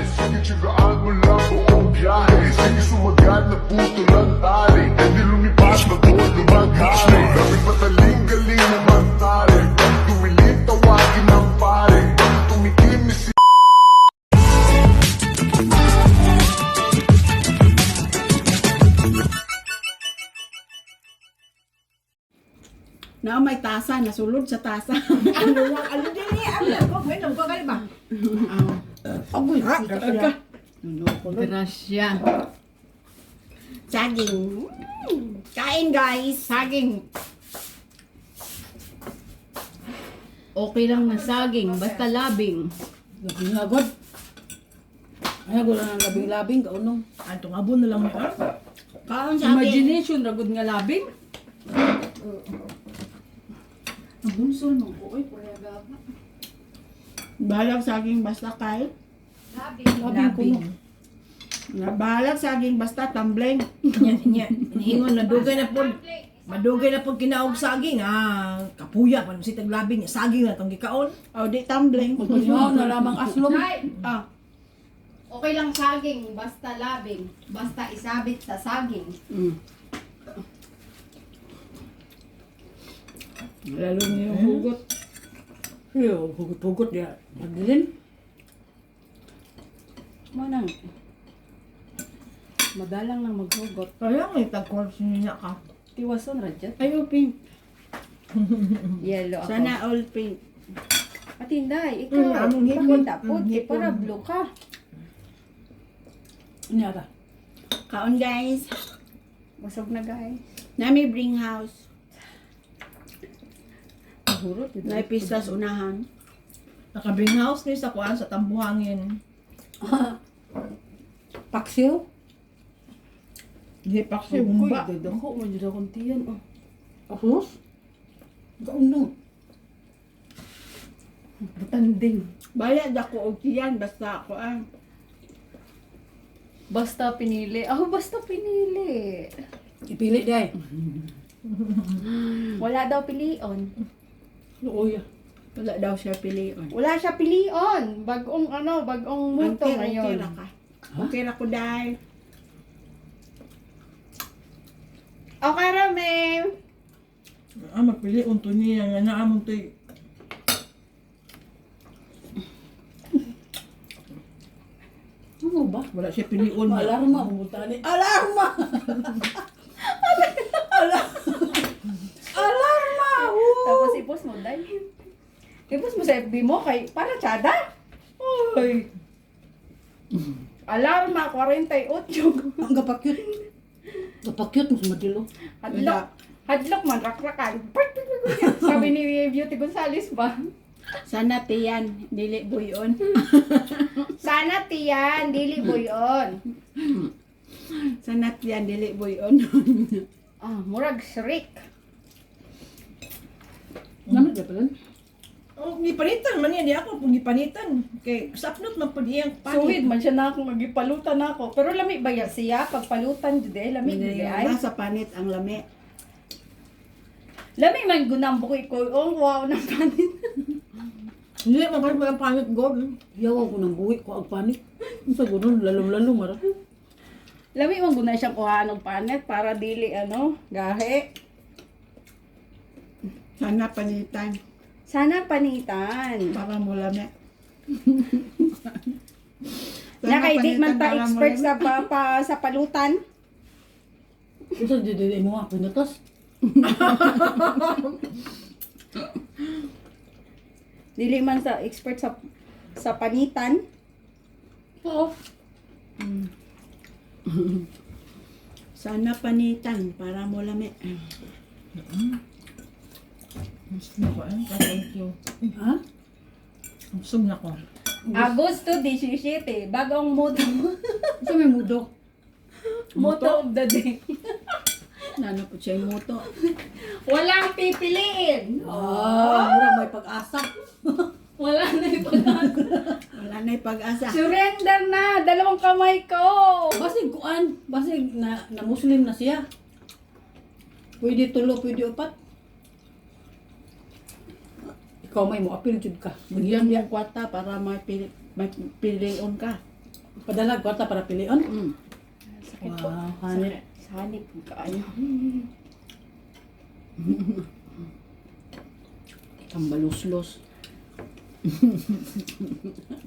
Sige tsagaan mo lang buong biyahe Sige sumagat na puto lang tali Hindi lumipas na doon lumaghari Daming pataling galing naman tali Pag tumilim tawagin ng pare Pag tumikim ni si Na may tasa, nasulod sa tasa. Ano ano din ni, ano ko, bueno, ko ba? Agoy, ha? Grasya. Saging. Mm. Kain guys. Saging. Okay lang na saging, basta labing. Labing agad. Ay, wala nang labing-labing, kaunong. Anto nga na lang mo. Kaon saging. Imagination, ragod nga labing. Ang bunsol mo, oy, pura gaba. Balag saging basta kay. Labing ko no. Na balag saging basta tumbling. Nya, nya, niingon na dugay na po. Madugay na po kinaog saging, ah, kapuya, pa si taglabing, saging na tong gikaon. O di tumbling. Pagpanyaw na lamang aslom. Ah, Okay lang saging, basta labing. Basta isabit sa saging. mm. Lalo niyo hugot. Yo, hugot-hugot dia. Magdilin. Manang. Madalang nang maghugot. Kaya may tagkol niya ka. Tiwason radyat. Ayo pink. Yellow ako. Sana all pink. Patinday, Mm, ikaw. among hipon. Pakita po, Mm, hipon. para blue ka. Niya ta. Kaon guys. Busog na guys. Nami bring house. May pistas unahan. Nakabring house ni sa kuan sa tambuhangin. Paksiw? Hindi pa kasi Uy, humba. dadako mo dito akong tiyan. Oh. Apos? Kaunong. Butanding. Bayad ako og tiyan basta ako ah. Basta pinili. Ako basta pinili. Ipili day. Wala daw pilion. Luoy. Wala daw siya pilion. Wala siya pilion. Bagong ano, bagong muto Okay, okay ngayon. ra ka. Okay ra ko dai. Okay, Rame. Ah, magpili unto niya nga na among toy. Ano ba? Wala siya piliun. Alarma, pumunta ni. Alarma! Alarma! Woo! Tapos ipos mo, dahil. Ipos mo sa FB mo kay para tsada. Uy. Alarma, 48. Ang gapakyut. Gapakyut mo sa madilo. Hadlok. Hadlok man, rakrakan. Sabi ni Beauty Gonzales ba? Sana tiyan, dili buyon. Sana tiyan, dili buyon. Sana tiyan, dili buyon. Ah, murag shrik. Naman ka pala? Oh, gipanitan man yan. Di ako pong gipanitan. Kay sapnot man po diyang Suwid man siya na akong magipalutan ako. Pero lami ba yan siya? Pagpalutan jud eh, lami jud ay. Nasa panit ang lami. Lami man gunang bukoy ko. Oh, wow, nang panit. Hindi, magkaroon mo ang pangit god. Yawa ko ng buhi ko ang panik. Sa gunon, lalong-lalo mara. Lami man guna siyang kuha ng panit para dili ano, gahe. Sana panitan Sana panitan. para mo lami. Na kay di man ta expert sa pa, pa- sa palutan. Ito, di di mo nga, pinatas. Dili man sa expert sa sa panitan. Oo. Sana panitan para mo lami. Gusto na ko eh. Thank you. Ha? Gusto na ko. Agosto 17, bagong motto. Ito may mudok. motto of the day. Nano po siya yung moto. Walang pipiliin. Ah, mura may pag-asa. Wala na yung pag- Wala na yung pag-asa. Surrender na! Dalawang kamay ko! Basig kuan, basig na, na Muslim na siya. Pwede tulo, pwede upat. Ikaw may mo apil jud ka. Bigyan mo kwarta para may, pili, may pilion ka. Padala kwarta para pilion. Mm. Sakit po. Wow, hanip. Sa hanip po kaayo. Tambaluslos.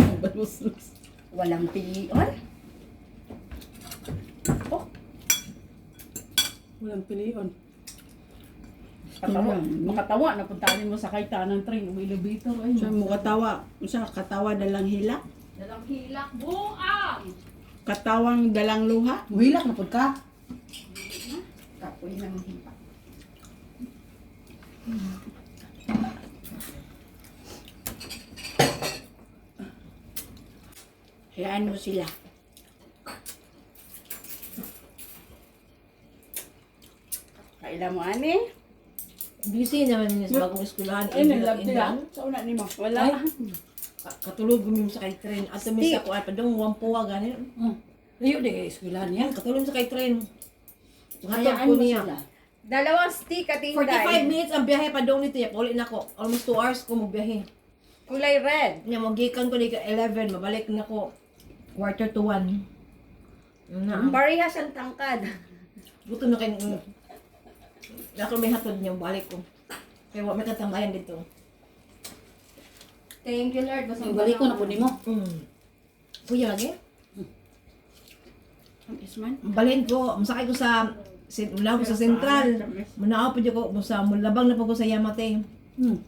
Tambaluslos. Walang pilion. Oh, Walang pilion. Katawa. Ayan. Makatawa, napuntahan mo sa kaita ng train, o elevator. Ay, Sa mo katawa, sa katawa dalang hila, Dalang hilak, buang! katawang dalang luha. Muhilak na pud ka. Kapoy ng hipa. Hayaan mo sila. Kailan mo, ani? Busy naman niya sa bagong eskwelahan. Ay, Indang- nalab indang. Sa una ni mo. Wala. Ay. Ka- Katulog mo sa kay train. At sa kuan padong wampuwa gani. Hmm. Layo di kay eskwelahan niya. Yan katulog sa kay train. Hayaan ko mo niya. Dalawang stick at 45 minutes ang biyahe pa doon nito. Ya, Pauli na ko. Almost 2 hours ko magbiyahe. Kulay red. Nya magikan ko ni ka 11, mabalik na ko quarter to 1. Na. Parehas ang tangkad. Buto na kay Ako may hatod niya balik ko. Kaya wa may katambayan dito. Thank you, Lord. Basta balik ko na po nimo. Mm. Kuya lagi. Ang isman. Balhin ko, masakay ko sa sin- mula ko sa sentral. Munao pa ko sa mulabang na pa ko sa Yamate. Hmm.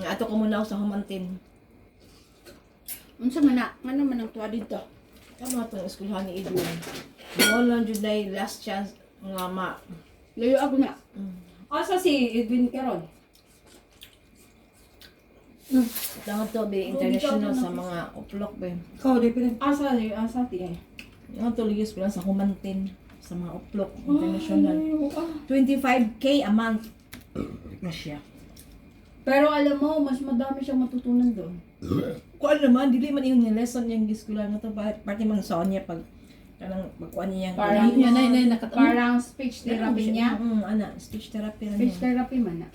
Ato ko muna ako sa Humantin. Unsa man na, ano man ang tuwa dito? Ano ato ang eskwelahan ni Edwin? Wala jud na last chance nga ma. Layo ako na. Asa si Edwin Caron? Tangat to be international sa mga uplok ba. Ikaw di pili. Asa ni asa ti eh. Yung tuligis ko lang sa Humantin sa mga uplok international. ah. 25k a month na siya. Pero alam mo, mas madami siyang matutunan doon. Kuan naman, dili man yung lesson yung giskulan nga to pa- parte man sa niya pag kanang magkuan niya. Parang- Yan na na nakat. Parang speech therapy niya. Mm, ana, speech therapy na Speech niya. therapy man na.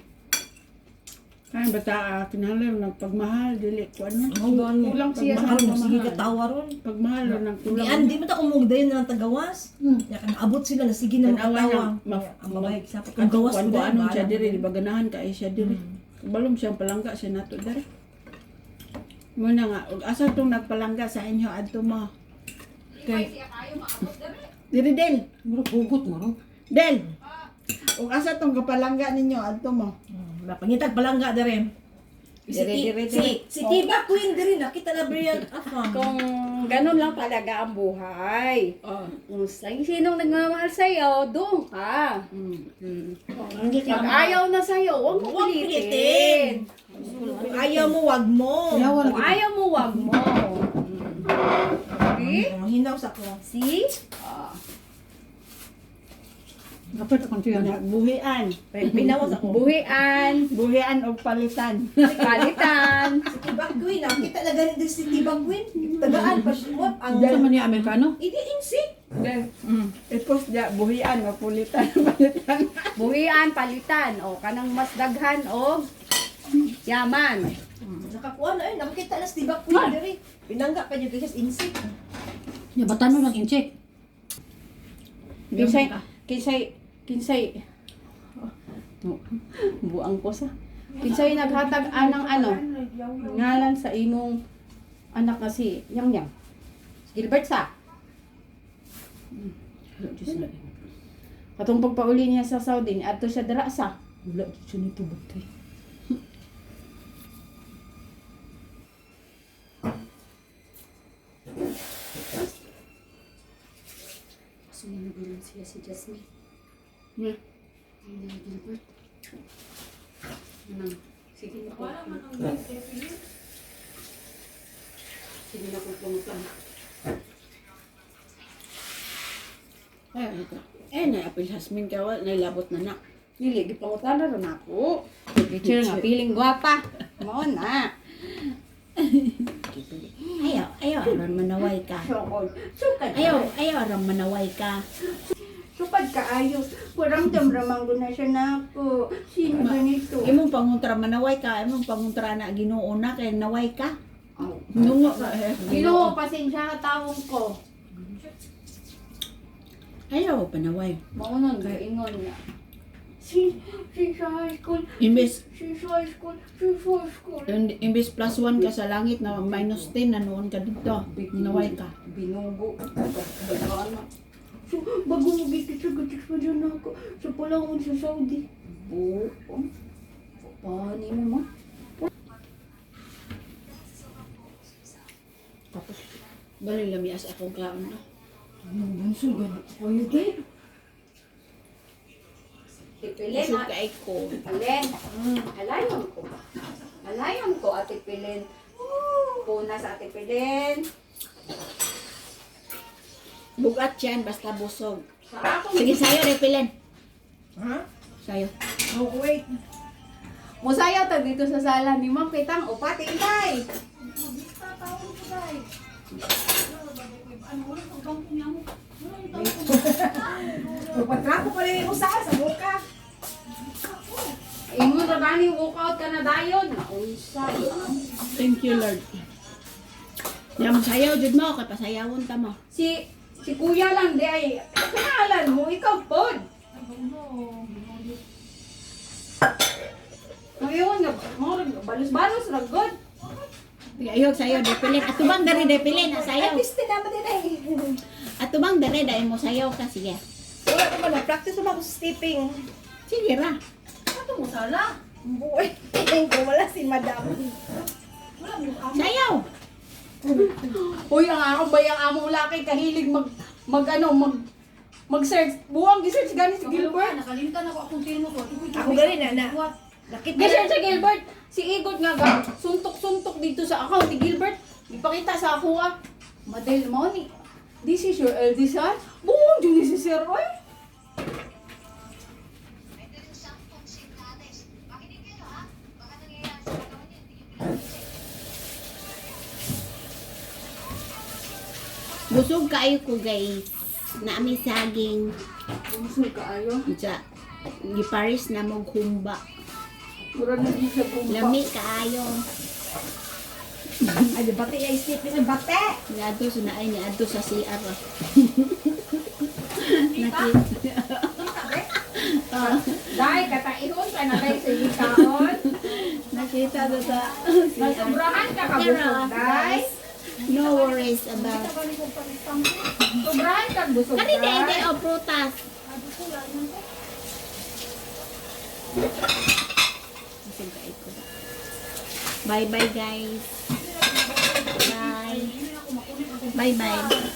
Kaya bata uh, kinahanglan ng pagmahal dili ko ano. Oh, gani. Kulang siya sa Mahal mo, sige pagmamahal. katawa ron. Pagmahal ng Di kulang. an, di mo ta umugdayon na ng tagawas. Hmm. Ya kan abot sila na sige na Tanawa makatawa. na, ma- Ang babae sa Ang paggawas ko ko dahil anong siya bahala diri, di ba ganahan ka ay siya diri. Balom siyang palangga siya nato diri. Muna nga, ug asa tong nagpalangga sa inyo adto mo? Okay. Diri Del. Muro pugot mo ro. Del. Ug asa tong kapalangga ninyo adto mo? Napangitag palangga dere. Si, Dire, dire, si, dire. si Tiba Queen dere nakita na Brian afam. Kung ganun lang talaga ang buhay. Oh. Kung sa'yo, sinong nagmamahal sa'yo, doon ka. Mm. Pag ayaw na sa'yo, huwag mo pilitin. Kung ayaw mo, wag mo. Kung ayaw mo, wag mo. See? Ang hinaw sa ko. See? Dapat akong tiyan. Buhian. Binawas ako. Buhian, Buhian og palitan. palitan. Si Tiba Queen, nakita na ganito si Tiba Queen. Tagaan pa siya mo. Ang Sa man niya Amerikano? Hindi insik. Mm. Ipos dia buhian o pulitan palitan. Buhian, palitan. O, kanang mas daghan o yaman. Nakakuha na yun. Nakakita na si Tiba Queen. Dere. Pinangga pa niya kasi insik. Ya batano lang incheck. Kinsay, kinsay, kinsay, oh, buang ko sa. Kinsay naghatag anang ano, ngalan sa imong anak nga si Yang Yang. Gilbert sa. Katong pagpauli niya sa Saudi, ato siya dira sa. Wala siya nito batay. Siya si Jasmine. Yeah. Hindi na Gilbert. Anong, sige na po. Sige na po pumunta. Ay, ito. Eh, na apil hasmin ka, wala, nailabot na na. Dili, gipangutan na rin ako. Picture nga, piling gwapa. Mao na. Ayaw, ayaw, aron manaway ka. Ayaw, ayaw, aron manaway ka. Sukad ka ayo. Kurang damramang ko na siya na ako. Sino ba nito? Imong panguntra manaway ka, imong panguntra na ginoo na kay naway ka. Aw. Nungo ka. Ginoo, pasensya ka tawong ko. Ayaw, panaway. Maunon, ingon niya. Si, si sa high school, Imbes, si sa high school, si sa high school. im- imbes plus 1 ka sa langit na minus 10 na noon ka dito. Naway ka. Binugo. Bagana. So, bago mo gigit sa gatik pa dyan ako. Sa palangon sa Saudi. Oo. Paano mo ma? Tapos, bali lamias akong kaon na. Anong bunso, gano'n ko yun kay? Tipilin Busog at kay ko. Alin. Alayon ko ba? Alayon ko ate Pilin. Puna sa ate Pilin. Bugat yan, basta busog. Sige, sayo, repilin. Ha? Sayo. Oh, wait. Musaya ta dito sa sala ni Ma'am Kitang upati intay. Pagpatrapo pala yung usaha sa boka. Ingon ra gani walkout ka na dayon. Naunsa. Thank you, Lord. Yam sayaw, jud mo, kay pasayawon ta mo. Si si kuya lang di ay kanalan mo ikaw pod. Ngayon balos-balos ra god. Sige, ayog sayo, repilin. At tubang dari repilin, sayaw. Piste naman din ay. At tubang dari, dahil mo sayaw ka, sige. Wala naman na. Practice naman ako sa stepping. Sige ra. Ano mo sala? Buhay. Ko wala si madam. Sayaw! Uy, ang ako ba yung among laki kahilig mag mag ano mag mag-search. Buwang gi-search gani si Gilbert. Nakalimtan ako akong sino ko. Ako gani na na. Nakita Gi-search si Gilbert. Si Igot nga ga suntok-suntok dito sa account ni Gilbert. Ipakita sa ako ah. Madel mo ni. This is your eldest son. Dyan ni si Sir Oy. Kayo ko, guys. Naami saging. Gusto ka ayo. Sa, giparis na mong humba. Mura na sa bumba. Lami kaayo. Ay, bate ay stepping ng bate. Niadto sa naay, niadto sa CR. Nakita. Dahil kataihon ka na tayo sa ikaon. Nakita to sa Nasubrahan ka kabusog, day. No worries about. Sobrahan ka busog, Ano hindi, o prutas. Busog kayo ko. Bye-bye, guys. Bye. Bye-bye.